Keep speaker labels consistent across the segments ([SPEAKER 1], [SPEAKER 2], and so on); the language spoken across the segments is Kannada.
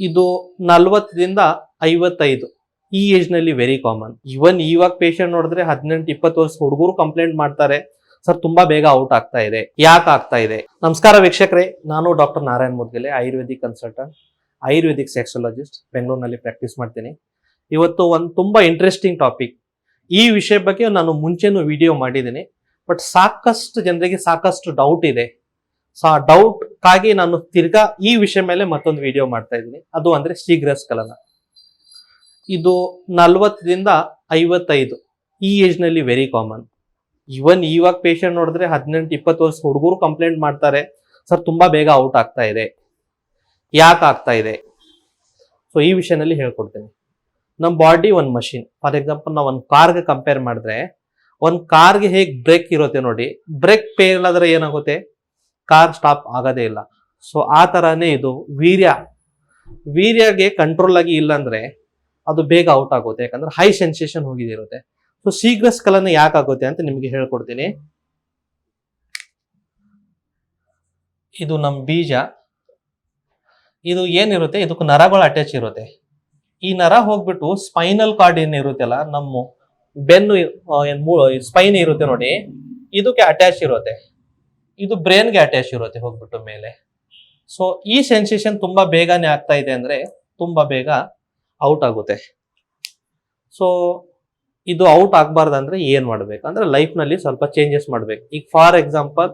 [SPEAKER 1] ಇದು ನಲ್ವತ್ತರಿಂದ ಐವತ್ತೈದು. ಈ ಏಜ್ನಲ್ಲಿ ವೆರಿ ಕಾಮನ್ ಇವನ್ ಇವಾಗ ಪೇಷಂಟ್ ನೋಡಿದ್ರೆ ಹದಿನೆಂಟು, ಇಪ್ಪತ್ತು ವರ್ಷ ಹುಡುಗರು ಕಂಪ್ಲೇಂಟ್ ಮಾಡ್ತಾರೆ. ಸರ್ ತುಂಬಾ ಬೇಗ ಔಟ್ ಆಗ್ತಾ ಇದೆ. ಯಾಕೆ ಆಗ್ತಾ ಇದೆ? ನಮಸ್ಕಾರ ವೀಕ್ಷಕರೇ, ನಾನು doctor Narayan Mudgale, ayurvedic consultant ayurvedic sexologist ಬೆಂಗಳೂರಿನಲ್ಲಿ ಪ್ರಾಕ್ಟೀಸ್ ಮಾಡ್ತೀನಿ. ಇವತ್ತು ಒಂದು ತುಂಬಾ ಇಂಟ್ರೆಸ್ಟಿಂಗ್ ಟಾಪಿಕ್ ಈ ವಿಷಯ ಬಗ್ಗೆ ನಾನು ಮುಂಚೆನೂ ವಿಡಿಯೋ ಮಾಡಿದ್ದೀನಿ. ಬಟ್ ಸಾಕಷ್ಟು ಜನರಿಗೆ ಸಾಕಷ್ಟು ಡೌಟ್ ಇದೆ. ಸೊ ಆ ಡೌಟ್ಗಾಗಿ ನಾನು ತಿರ್ಗಾ ಈ ವಿಷಯ ಮೇಲೆ ಮತ್ತೊಂದು ವಿಡಿಯೋ ಮಾಡ್ತಾ ಇದ್ದೀನಿ. ಅದು ಅಂದ್ರೆ ಶೀಘ್ರಸ್ಖಲನ ಇದು ನಲ್ವತ್ತರಿಂದ ಐವತ್ತೈದು. ಈ ಏಜ್ನಲ್ಲಿ ವೆರಿ ಕಾಮನ್ ಇವನ್ ಇವಾಗ ಪೇಷಂಟ್ ನೋಡಿದ್ರೆ ಹದಿನೆಂಟು, ಇಪ್ಪತ್ತು ವರ್ಷ ಹುಡುಗರು ಕಂಪ್ಲೇಂಟ್ ಮಾಡ್ತಾರೆ. ಸರ್ ತುಂಬಾ ಬೇಗ ಔಟ್ ಆಗ್ತಾ ಇದೆ. ಯಾಕೆ ಆಗ್ತಾ ಇದೆ? ಸೊ ಈ ವಿಷಯನಲ್ಲಿ ಹೇಳ್ಕೊಡ್ತೀನಿ. ನಮ್ಮ ಬಾಡಿ ಒಂದು ಮಷಿನ್ ಫಾರ್ ಎಕ್ಸಾಂಪಲ್ ನಾವು ಒಂದು ಕಾರ್ಗೆ ಕಂಪೇರ್ ಮಾಡಿದ್ರೆ, ಒಂದು ಕಾರ್ಗೆ ಹೇಗೆ ಬ್ರೇಕ್ ಇರುತ್ತೆ ನೋಡಿ. ಬ್ರೇಕ್ ಫೇಲ್ ಆದ್ರೆ ಏನಾಗುತ್ತೆ? ಕಾರ್ ಸ್ಟಾಪ್ ಆಗೋದೇ ಇಲ್ಲ. ಸೊ ಆ ಥರನೇ ಇದು ವೀರ್ಯ. ವೀರ್ಯಗೆ ಕಂಟ್ರೋಲ್ ಆಗಿ ಇಲ್ಲಾಂದ್ರೆ ಅದು ಬೇಗ ಔಟ್ ಆಗುತ್ತೆ. ಯಾಕಂದ್ರೆ ಹೈ ಸೆನ್ಸೇಷನ್ ಹೋಗಿದಿರುತ್ತೆ. ಸೊ ಶೀಘ್ರ ಸ್ಖಲನ ಯಾಕಾಗುತ್ತೆ ಅಂತ ನಿಮಗೆ ಹೇಳ್ಕೊಡ್ತೀನಿ. ಇದು ನಮ್ಮ ಬೀಜ. ಇದು ಏನಿರುತ್ತೆ? ಇದಕ್ಕೆ ನರಗಳು ಅಟ್ಯಾಚ್ ಇರುತ್ತೆ. ಈ ನರ ಹೋಗ್ಬಿಟ್ಟು ಸ್ಪೈನಲ್ ಕಾರ್ಡ್ ಏನಿರುತ್ತಲ್ಲ ನಮ್ಮ ಬೆನ್ನು ಸ್ಪೈನ್ ಇರುತ್ತೆ ನೋಡಿ, ಇದಕ್ಕೆ ಅಟ್ಯಾಚ್ ಇರುತ್ತೆ. ಇದು ಬ್ರೈನ್ಗೆ ಅಟ್ಯಾಚ್ ಇರುತ್ತೆ ಹೋಗ್ಬಿಟ್ಟು ಮೇಲೆ. ಸೊ ಈ ಸೆನ್ಸೇಷನ್ ತುಂಬಾ ಬೇಗನೆ ಆಗ್ತಾ ಇದೆ ಅಂದ್ರೆ ತುಂಬಾ ಬೇಗ ಔಟ್ ಆಗುತ್ತೆ. ಸೊ ಇದು ಔಟ್ ಆಗಬಾರ್ದಂದ್ರೆ ಏನು ಮಾಡಬೇಕು? ಅಂದರೆ ಲೈಫ್ನಲ್ಲಿ ಸ್ವಲ್ಪ ಚೇಂಜಸ್ ಮಾಡಬೇಕು. ಈಗ ಫಾರ್ ಎಕ್ಸಾಂಪಲ್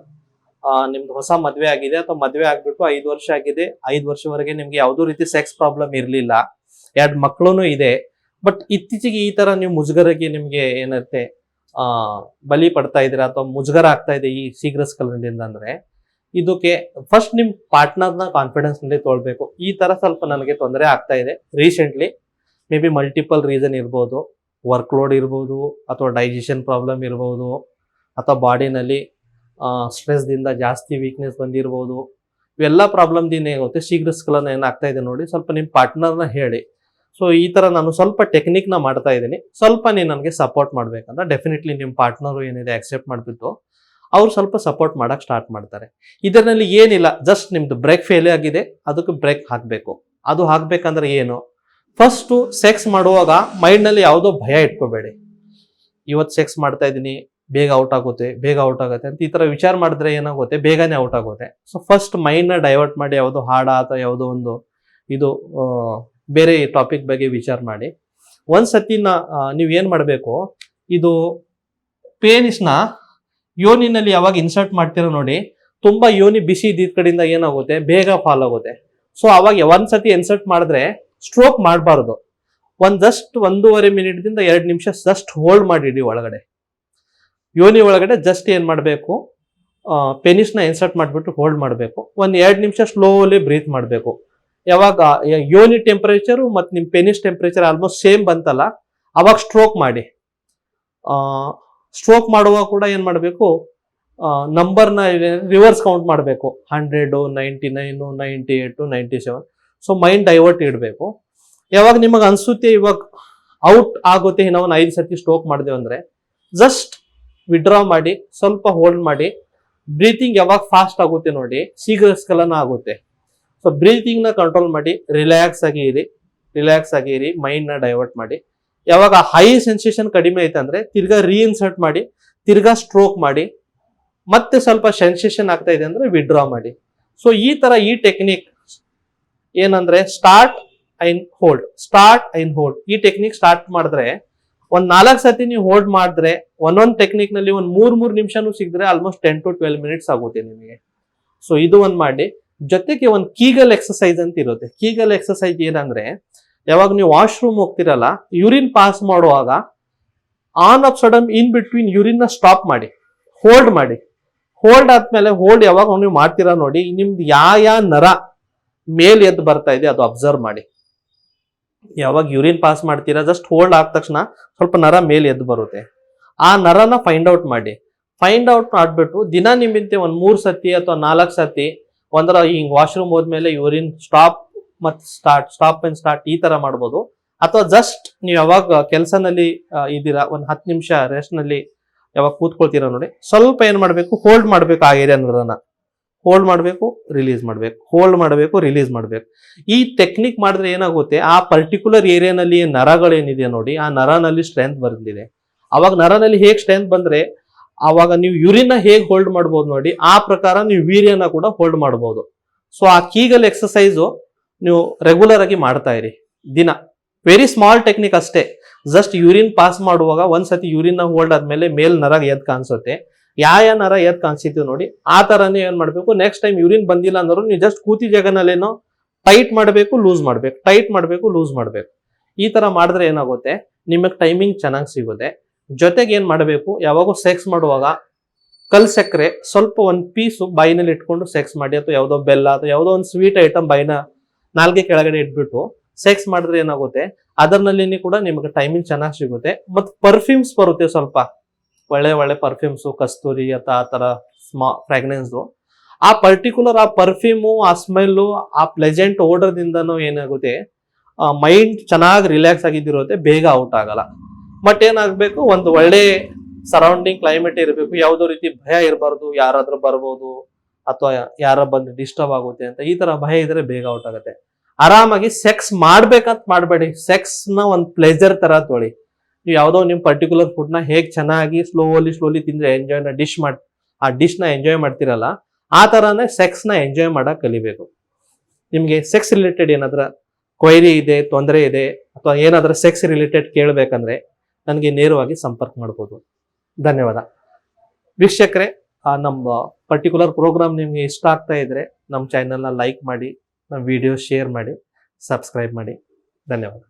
[SPEAKER 1] ನಿಮ್ದು ಹೊಸ ಮದುವೆ ಆಗಿದೆ ಅಥವಾ ಮದುವೆ ಆಗಿಬಿಟ್ಟು ಐದು ವರ್ಷ ಆಗಿದೆ. ಐದು ವರ್ಷವರೆಗೆ ನಿಮ್ಗೆ ಯಾವುದೋ ರೀತಿ ಸೆಕ್ಸ್ ಪ್ರಾಬ್ಲಮ್ ಇರಲಿಲ್ಲ. ಎರಡು ಮಕ್ಕಳು ಇದೆ. ಬಟ್ ಇತ್ತೀಚೆಗೆ ಈ ತರ ನೀವು ಮುಜುಗರಕ್ಕೆ ನಿಮಗೆ ಏನತ್ತೆ? ಆ ಬಲಿ ಪಡ್ತಾ ಇದ್ದೀರಾ ಅಥವಾ ಮುಜುಗರ ಆಗ್ತಾ ಇದೆ ಈ ಶೀಘ್ರ ಸ್ಖಲನದಿಂದ ಅಂದ್ರೆ, ಇದಕ್ಕೆ ಫಸ್ಟ್ ನಿಮ್ ಪಾರ್ಟ್ನರ್ನ ಕಾನ್ಫಿಡೆನ್ಸ್ನಲ್ಲಿ ತೊಳ್ಬೇಕು. ಈ ತರ ಸ್ವಲ್ಪ ನನಗೆ ತೊಂದರೆ ಆಗ್ತಾ ಇದೆ. Recently may be multiple reason ಇರ್ಬೋದು. ವರ್ಕ್ ಲೋಡ್ ಇರ್ಬೋದು, ಅಥವಾ ಡೈಜೆಷನ್ ಪ್ರಾಬ್ಲಮ್ ಇರ್ಬೋದು, ಅಥವಾ ಬಾಡಿನಲ್ಲಿ ಸ್ಟ್ರೆಸ್ದಿಂದ ಜಾಸ್ತಿ ವೀಕ್ನೆಸ್ ಬಂದಿರ್ಬೋದು. ಇವೆಲ್ಲ ಪ್ರಾಬ್ಲಮ್ದಿಂದ ಏನಾಗುತ್ತೆ, ಶೀಘ್ರ ಸ್ಖಲನ ಏನಾಗ್ತಾ ಇದೆ ನೋಡಿ ಸ್ವಲ್ಪ ನಿಮ್ಮ ಪಾರ್ಟ್ನರ್ನ ಹೇಳಿ. ಸೊ ಈ ತರ ನಾನು ಸ್ವಲ್ಪ ಟೆಕ್ನಿಕ್ನ ಮಾಡ್ತಾ ಇದ್ದೀನಿ. ಸ್ವಲ್ಪ ನೀನು ನನಗೆ ಸಪೋರ್ಟ್ ಮಾಡ್ಬೇಕಂದ್ರೆ ಡೆಫಿನೆಟ್ಲಿ ನಿಮ್ಮ ಪಾರ್ಟ್ನರು ಏನಿದೆ ಅಕ್ಸೆಪ್ಟ್ ಮಾಡಿಬಿಟ್ಟು ಅವ್ರು ಸ್ವಲ್ಪ ಸಪೋರ್ಟ್ ಮಾಡಕ್ ಸ್ಟಾರ್ಟ್ ಮಾಡ್ತಾರೆ. ಇದರಲ್ಲಿ ಏನಿಲ್ಲ ಜಸ್ಟ್ ನಿಮ್ದು ಬ್ರೇಕ್ ಫೇಲ್ ಆಗಿದೆ, ಅದಕ್ಕೆ ಬ್ರೇಕ್ ಹಾಕಬೇಕು. ಅದು ಹಾಕ್ಬೇಕಂದ್ರೆ ಏನು? ಫಸ್ಟು ಸೆಕ್ಸ್ ಮಾಡುವಾಗ ಮೈಂಡ್ನಲ್ಲಿ ಯಾವುದೋ ಭಯ ಇಟ್ಕೋಬೇಡಿ. ಇವತ್ತು ಸೆಕ್ಸ್ ಮಾಡ್ತಾ ಇದ್ದೀನಿ, ಬೇಗ ಔಟ್ ಆಗುತ್ತೆ, ಬೇಗ ಔಟ್ ಆಗುತ್ತೆ ಅಂತ ಈ ತರ ವಿಚಾರ ಮಾಡಿದ್ರೆ ಏನಾಗುತ್ತೆ? ಬೇಗನೆ ಔಟ್ ಆಗುತ್ತೆ. ಸೊ ಫಸ್ಟ್ ಮೈಂಡ್ನ ಡೈವರ್ಟ್ ಮಾಡಿ ಯಾವುದೋ ಹಾಡ ಅಥವಾ ಯಾವುದೋ ಒಂದು ಇದು ಬೇರೆ ಟಾಪಿಕ್ ಬಗ್ಗೆ ವಿಚಾರ ಮಾಡಿ. ಒಂದ್ಸತಿ ನೀವು ಏನು ಮಾಡಬೇಕು? ಇದು ಪೇನಿಸ್ನ ಯೋನಿನಲ್ಲಿ ಯಾವಾಗ ಇನ್ಸರ್ಟ್ ಮಾಡ್ತೀರೋ ನೋಡಿ, ತುಂಬಾ ಯೋನಿ ಬಿಸಿ ಇದ್ದಿದ್ದ ಕಡೆಯಿಂದ ಏನಾಗುತ್ತೆ? ಬೇಗ ಫಾಲ್ ಆಗುತ್ತೆ. ಸೊ ಅವಾಗ ಒಂದ್ಸತಿ ಇನ್ಸರ್ಟ್ ಮಾಡಿದ್ರೆ ಸ್ಟ್ರೋಕ್ ಮಾಡಬಾರ್ದು. ಒಂದು ಜಸ್ಟ್ ಒಂದೂವರೆ ಮಿನಿಟ್ದಿಂದ ಎರಡು ನಿಮಿಷ ಜಸ್ಟ್ ಹೋಲ್ಡ್ ಮಾಡಿಡಿ ಒಳಗಡೆ. ಯೋನಿ ಒಳಗಡೆ ಜಸ್ಟ್ ಏನು ಮಾಡಬೇಕು? ಪೆನಿಸ್ನ ಇನ್ಸರ್ಟ್ ಮಾಡಿಬಿಟ್ಟು ಹೋಲ್ಡ್ ಮಾಡಬೇಕು. ಒಂದ್ ಎರಡು ನಿಮಿಷ ಸ್ಲೋಲಿ ಬ್ರೀತ್ ಮಾಡಬೇಕು. ಯಾವಾಗ ಯೋನಿ ಟೆಂಪರೇಚರು ಮತ್ತು ನಿಮ್ಮ ಪೆನಿಸ್ ಟೆಂಪರೇಚರ್ ಆಲ್ಮೋಸ್ಟ್ ಸೇಮ್ ಬಂತಲ್ಲ, ಅವಾಗ ಸ್ಟ್ರೋಕ್ ಮಾಡಿ. ಸ್ಟ್ರೋಕ್ ಮಾಡುವಾಗ ಕೂಡ ಏನು ಮಾಡಬೇಕು? ನಂಬರ್ನ ರಿವರ್ಸ್ ಕೌಂಟ್ ಮಾಡಬೇಕು hundred ninety nine ninety eight ninety seven so mind divert ಇಡಬೇಕು. ಯಾವಾಗ ನಿಮಗೆ ಅನಿಸುತ್ತೆ ಇವಾಗ ಔಟ್ ಆಗುತ್ತೆ ನಾವು ಐದು ಸರ್ತಿ ಸ್ಟ್ರೋಕ್ ಮಾಡಿದೆವು ಅಂದರೆ ಜಸ್ಟ್ ವಿಡ್ರಾ ಮಾಡಿ, ಸ್ವಲ್ಪ ಹೋಲ್ಡ್ ಮಾಡಿ ಬ್ರೀತಿಂಗ್ ಯಾವಾಗ ಫಾಸ್ಟ್ ಆಗುತ್ತೆ ನೋಡಿ ಶೀಘ್ರ ಸ್ಖಲನ ಆಗುತ್ತೆ. ಸೊ ಬ್ರೀತಿಂಗ್ನ ಕಂಟ್ರೋಲ್ ಮಾಡಿ ರಿಲ್ಯಾಕ್ಸ್ ಆಗಿ ಇರಿ ರಿಲ್ಯಾಕ್ಸ್ ಆಗಿ ಇರಿ ಮೈಂಡ್ನ ಡೈವರ್ಟ್ ಮಾಡಿ. ಯಾವಾಗ ಹೈ ಸೆನ್ಸೇಷನ್ ಕಡಿಮೆ ಐತಂದ್ರೆ ತಿರ್ಗಾ ರೀಇನ್ಸರ್ಟ್ ಮಾಡಿ, ತಿರ್ಗಾ ಸ್ಟ್ರೋಕ್ ಮಾಡಿ, ಮತ್ತೆ ಸ್ವಲ್ಪ ಸೆನ್ಸೇಷನ್ ಆಗ್ತಾ ಇದೆ ಅಂದ್ರೆ ವಿಡ್ರಾ ಮಾಡಿ. ಸೊ ಈ ತರ ಈ ಟೆಕ್ನಿಕ್ ಏನಂದ್ರೆ start in hold start in hold ಈ ಟೆಕ್ನಿಕ್ ಸ್ಟಾರ್ಟ್ ಮಾಡಿದ್ರೆ, ಒಂದ್ ನಾಲ್ಕು ಸತಿ ನೀವು ಹೋಲ್ಡ್ ಮಾಡಿದ್ರೆ, ಒಂದೊಂದು ಟೆಕ್ನಿಕ್ನಲ್ಲಿ ಒಂದ್ ಮೂರ್ ಮೂರ್ ನಿಮಿಷನೂ ಸಿಗಿದ್ರೆ almost ten to twelve minutes ಆಗುತ್ತೆ ನಿಮಗೆ. ಸೊ ಇದು ಒಂದ್ ಮಾಡಿ ಜೊತೆಗೆ ಒಂದು ಕೀಗಲ್ ಎಕ್ಸಸೈಸ್ ಅಂತ ಇರುತ್ತೆ. ಕೀಗಲ್ ಎಕ್ಸಸೈಸ್ ಏನಂದ್ರೆ, ಯಾವಾಗ ನೀವು ವಾಶ್ರೂಮ್ ಹೋಗ್ತಿರಲ್ಲ ಯೂರಿನ್ ಪಾಸ್ ಮಾಡುವಾಗ on off sudden in between urine stop ಮಾಡಿ ಹೋಲ್ಡ್ ಮಾಡಿ. ಹೋಲ್ಡ್ ಆದ್ಮೇಲೆ ಹೋಲ್ಡ್ ಯಾವಾಗ ನೀವು ಮಾಡ್ತೀರಾ ನೋಡಿ, ನಿಮ್ದು ಯಾವ ಯಾವ ನರ ಮೇಲ್ ಎದ್ದು ಬರ್ತಾ ಇದೆ ಅದು ಅಬ್ಸರ್ವ್ ಮಾಡಿ. ಯಾವಾಗ ಯೂರಿನ್ ಪಾಸ್ ಮಾಡ್ತೀರಾ ಜಸ್ಟ್ ಹೋಲ್ಡ್ ಆದ ತಕ್ಷಣ ಸ್ವಲ್ಪ ನರ ಮೇಲೆ ಎದ್ದು ಬರುತ್ತೆ. ಆ ನರನ ಫೈಂಡ್ ಔಟ್ ಮಾಡಿ. ಫೈಂಡ್ ಔಟ್ ಮಾಡಿಬಿಟ್ಟು ದಿನ ನಿಮ್ಮಿಂತೆ ಒಂದು ಮೂರು ಸತಿ ಅಥವಾ ನಾಲ್ಕು ಸತಿ ಒಂದರ ಹಿಂಗ್ ವಾಶ್ರೂಮ್ ಹೋದ್ಮೇಲೆ ಯೂರಿನ್ ಸ್ಟಾಪ್ ಮತ್ ಸ್ಟಾರ್ಟ್ ಸ್ಟಾಪ್ ಅಂಡ್ ಸ್ಟಾರ್ಟ್ ಈ ತರ ಮಾಡ್ಬೋದು. ಅಥವಾ ಜಸ್ಟ್ ನೀವು ಯಾವಾಗ ಕೆಲಸನಲ್ಲಿ ಇದ್ದೀರಾ, ಒಂದ್ ಹತ್ತು ನಿಮಿಷ ರೆಸ್ಟ್ನಲ್ಲಿ ಯಾವಾಗ ಕೂತ್ಕೊಳ್ತೀರಾ ನೋಡಿ. ಸ್ವಲ್ಪ ಏನ್ ಮಾಡ್ಬೇಕು ಹೋಲ್ಡ್ ಮಾಡ್ಬೇಕು ಆ ಏರಿಯಾ ನರನ ಹೋಲ್ಡ್ ಮಾಡಬೇಕು ರಿಲೀಸ್ ಮಾಡಬೇಕು. ಹೋಲ್ಡ್ ಮಾಡಬೇಕು ರಿಲೀಸ್ ಮಾಡಬೇಕು. ಈ ಟೆಕ್ನಿಕ್ ಮಾಡಿದ್ರೆ ಏನಾಗುತ್ತೆ, ಆ ಪರ್ಟಿಕ್ಯುಲರ್ ಏರಿಯಾನಲ್ಲಿ ನರಗಳೇನಿದೆ ನೋಡಿ, ಆ ನರನಲ್ಲಿ ಸ್ಟ್ರೆಂತ್ ಬರ್ತಿದೆ ಅವಾಗ ನರನಲ್ಲಿ ಹೇಗೆ ಸ್ಟ್ರೆಂತ್ ಬಂದ್ರೆ ಅವಾಗ ನೀವು ಯೂರಿನ್ ಹೇಗೆ ಹೋಲ್ಡ್ ಮಾಡ್ಬೋದು ನೋಡಿ, ಆ ಪ್ರಕಾರ ನೀವು ವೀರ್ಯನ ಕೂಡ ಹೋಲ್ಡ್ ಮಾಡ್ಬೋದು. ಸೊ ಆ ಕೀಗಲ್ ಎಕ್ಸಸೈಸು ನೀವು ರೆಗ್ಯುಲರ್ ಆಗಿ ಮಾಡ್ತಾ ಇರಿ, ದಿನ. ವೆರಿ ಸ್ಮಾಲ್ ಟೆಕ್ನಿಕ್ ಅಷ್ಟೇ. ಜಸ್ಟ್ ಯೂರಿನ್ ಪಾಸ್ ಮಾಡುವಾಗ ಒಂದ್ಸತಿ ಯೂರಿನ್ ಹೋಲ್ಡ್ ಆದ್ಮೇಲೆ ಮೇಲ್ ನರ ಎದ್ ಕಾಣಿಸುತ್ತೆ. ಯಾವ ಯಾವ ನರ ಎದ್ ಕಾಣಿಸಿತೀವಿ ನೋಡಿ, ಆ ತರನೇ ಏನ್ ಮಾಡ್ಬೇಕು ನೆಕ್ಸ್ಟ್ ಟೈಮ್ ಯೂರಿನ್ ಬಂದಿಲ್ಲ ಅಂದ್ರೂ ನೀವು ಜಸ್ಟ್ ಕೂತಿ ಜಾಗನಲ್ಲೇನೋ ಟೈಟ್ ಮಾಡಬೇಕು ಲೂಸ್ ಮಾಡಬೇಕು ಟೈಟ್ ಮಾಡಬೇಕು ಲೂಸ್ ಮಾಡಬೇಕು. ಈ ತರ ಮಾಡಿದ್ರೆ ಏನಾಗುತ್ತೆ, ನಿಮಗೆ ಟೈಮಿಂಗ್ ಚೆನ್ನಾಗಿ ಸಿಗುತ್ತೆ. ಜೊತೆಗೆ ಏನು ಮಾಡಬೇಕು? ಯಾವಾಗೂ ಸೆಕ್ಸ್ ಮಾಡುವಾಗ ಕಲ್ ಸಕ್ಕರೆ ಸ್ವಲ್ಪ ಒಂದು ಪೀಸು ಬಾಯಿನಲ್ಲಿ ಇಟ್ಕೊಂಡು ಸೆಕ್ಸ್ ಮಾಡಿ ಅಥವಾ ಯಾವುದೋ ಬೆಲ್ಲ ಅಥವಾ ಯಾವುದೋ ಒಂದು ಸ್ವೀಟ್ ಐಟಮ್ ಬಾಯಿನ ನಾಲ್ಗೆ ಕೆಳಗಡೆ ಇಟ್ಬಿಟ್ಟು ಸೆಕ್ಸ್ ಮಾಡಿದ್ರೆ ಏನಾಗುತ್ತೆ? ಅದರಲ್ಲಿ ಕೂಡ ನಿಮಗೆ ಟೈಮಿಂಗ್ ಚೆನ್ನಾಗಿ ಸಿಗುತ್ತೆ. ಮತ್ತು ಪರ್ಫ್ಯೂಮ್ಸ್ ಬರುತ್ತೆ ಸ್ವಲ್ಪ. ಒಳ್ಳೆ ಒಳ್ಳೆ ಪರ್ಫ್ಯೂಮ್ಸು ಕಸ್ತೂರಿ ಅಥವಾ ಆ ಥರ ಸ್ಮಾ ಫ್ರಾಗ್ನೆನ್ಸು ಆ ಪರ್ಟಿಕ್ಯುಲರ್ ಆ ಪರ್ಫ್ಯೂಮು ಆ ಸ್ಮೆಲ್ಲು ಆ ಪ್ಲೆಜೆಂಟ್ ಓಡರ್ದಿಂದನೂ ಏನಾಗುತ್ತೆ? ಮೈಂಡ್ ಚೆನ್ನಾಗಿ ರಿಲ್ಯಾಕ್ಸ್ ಆಗಿದ್ದಿರುತ್ತೆ ಬೇಗ ಔಟ್ ಆಗಲ್ಲ. ಬಟ್ ಏನಾಗಬೇಕು? ಒಂದು ಒಳ್ಳೆ ಸರೌಂಡಿಂಗ್ ಕ್ಲೈಮೇಟ್ ಇರಬೇಕು. ಯಾವುದೋ ರೀತಿ ಭಯ ಇರಬಾರ್ದು. ಯಾರಾದರೂ ಬರ್ಬೋದು ಅಥವಾ ಯಾರ ಬಂದು ಡಿಸ್ಟರ್ಬ್ ಆಗುತ್ತೆ ಅಂತ ಈ ಥರ ಭಯ ಇದ್ರೆ ಬೇಗ ಔಟ್ ಆಗುತ್ತೆ. ಆರಾಮಾಗಿ ಸೆಕ್ಸ್ ಮಾಡ್ಬೇಕಂತ ಮಾಡಬೇಡಿ. ಸೆಕ್ಸ್ ಒಂದು ಪ್ಲೆಜರ್ ತರ ತೊಳಿ. ನೀವು ಯಾವುದೋ ನಿಮ್ಮ ಪರ್ಟಿಕ್ಯುಲರ್ ಫುಡ್ನ ಹೇಗ್ ಚೆನ್ನಾಗಿ ಸ್ಲೋಲಿ ಸ್ಲೋಲಿ ತಿಂದ್ರೆ ಎಂಜಾಯ್ನ ಡಿಶ್ ಮಾಡಿ ಆ ಡಿಶ್ನ ಎಂಜಾಯ್ ಮಾಡ್ತಿರಲ್ಲ, ಆ ತರಾನೇ ಸೆಕ್ಸ್ನ ಎಂಜಾಯ್ ಮಾಡೋಕೆ ಕಲಿಬೇಕು. ನಿಮಗೆ ಸೆಕ್ಸ್ ರಿಲೇಟೆಡ್ ಏನಾದ್ರ ಕ್ವೈರಿ ಇದೆ, ತೊಂದರೆ ಇದೆ, ಅಥವಾ ಏನಾದ್ರೂ ಸೆಕ್ಸ್ ರಿಲೇಟೆಡ್ ಕೇಳಬೇಕಂದ್ರೆ ನನಗೆ ನೇರವಾಗಿ ಸಂಪರ್ಕ ಮಾಡ್ಬೋದು. ಧನ್ಯವಾದ. ವೀಕ್ಷಕರೇ ನಮ್ಮ ಪರ್ಟಿಕ್ಯುಲರ್ ಪ್ರೋಗ್ರಾಮ್ ನಿಮಗೆ ಇಷ್ಟ ಆಗ್ತಾ ಇದ್ದರೆ ನಮ್ಮ ಚಾನಲ್ನ ಲೈಕ್ ಮಾಡಿ, ನಮ್ಮ ವಿಡಿಯೋ ಶೇರ್ ಮಾಡಿ ಸಬ್ಸ್ಕ್ರೈಬ್ ಮಾಡಿ. ಧನ್ಯವಾದ.